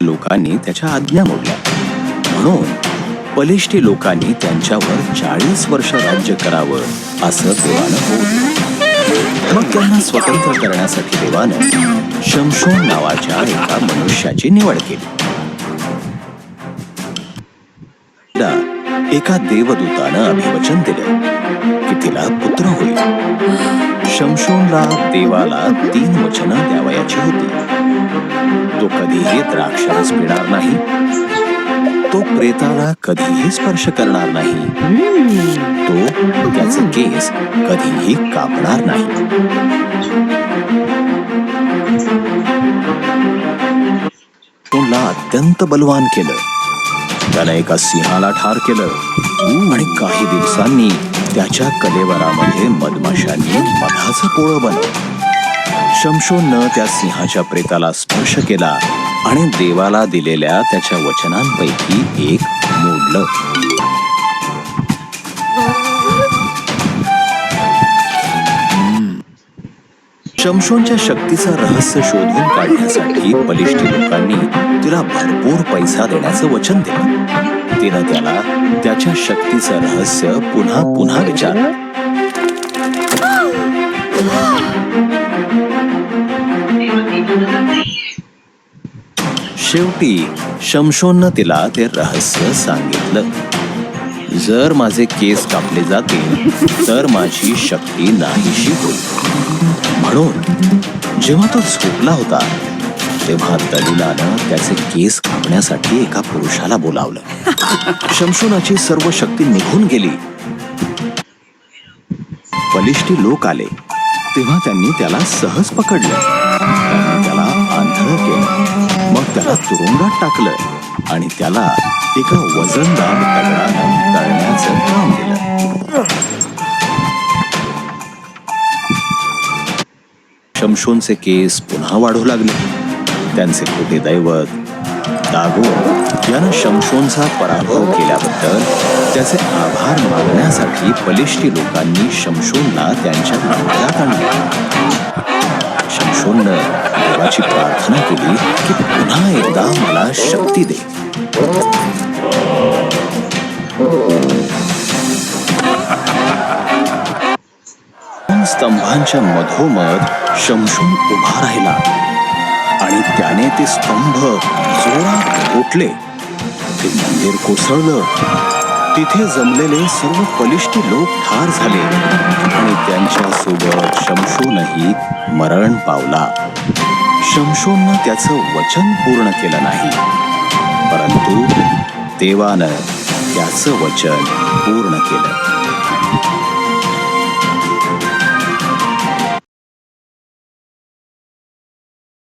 लोकांनी त्याच्या आज्ञा मोडल्या. म्हणून बलिष्ठी लोकांनी त्यांच्यावर चाळीस वर्ष राज्य करावं असं देवानं मग त्यांना स्वतंत्र करण्यासाठी देवानं शमशोन नावाच्या एका मनुष्याची निवड केली. एका देवदूतानं अभिवचन दिलं की तिला पुत्र होईल. शमशूनला देवाला तीन वचनं द्यावयाची होती. तो कधीही द्राक्षरस पिणार नाही. तो प्रेताला कधीही स्पर्श करणार नाही. तो त्याचे केस कधीही कापणार नाही. तोला अत्यंत बलवान केलं. त्यानं एका सिंहाला ठार केलं. आणि काही दिवसांनी त्याच्या कलेवरामध्ये मधमाशांनी मधाचं पोळं बनवलं. शमशोननं त्या सिंहाच्या प्रेताला स्पर्श केला आणि देवाला दिलेल्या त्याच्या वचनांपैकी एक मोडलं. शमशोनच्या शक्तीचं रहस्य शोधून काढण्यासाठी बलिष्ठी लोकांनी तिला भरपूर पैसा देण्याचं वचन दिलं. तिनं त्याला त्याच्या शक्तीचं रहस्य पुन्हा पुन्हा विचारलं शेवटी शमशोननं तिला ते रहस्य सांगितलं. जर माझे केस कापले जातील तर माझी शक्ती नाहीशी होईल. म्हणून जेव्हा तो झोपला होता तेव्हा दलिलानं त्याचे केस कापण्यासाठी एका पुरुषाला बोलावलं. शमशुनाची सर्व शक्ती निघून गेली. बलिष्ठी लोक आले. तेव्हा त्यांनी त्याला सहज पकडलं. त्यांनी त्याला आंधळ केलं. मग त्याला तुरुंगात टाकलं आणि त्याला एका वजनदार दगडानं तळण्याचं काम दिलं शमशोनचे केस पुन्हा वाढू लागले. त्यांचे खोटे दैवत दागोन यानं शमशोनचा पराभव केल्याबद्दल त्याचे आभार मानण्यासाठी बलिष्ठी लोकांनी शमशोनला त्यांच्या मंदिरात आणले. शमशोननं देवाची प्रार्थना केली की पुन्हा एकदा मला शक्ती दे. स्तंभांच्या मधोमध शमशून उभा राहिला. आणि त्याने ते स्तंभ जोरात घोटले ते मंदिर कोसळलं. तिथे जमलेले सर्व बलिष्ठी लोक ठार झाले. आणि त्यांच्यासोबत शमशोनही मरण पावला. शमशोननं त्याचं वचन पूर्ण केलं नाही. परंतु देवानं त्याचं वचन पूर्ण केलं.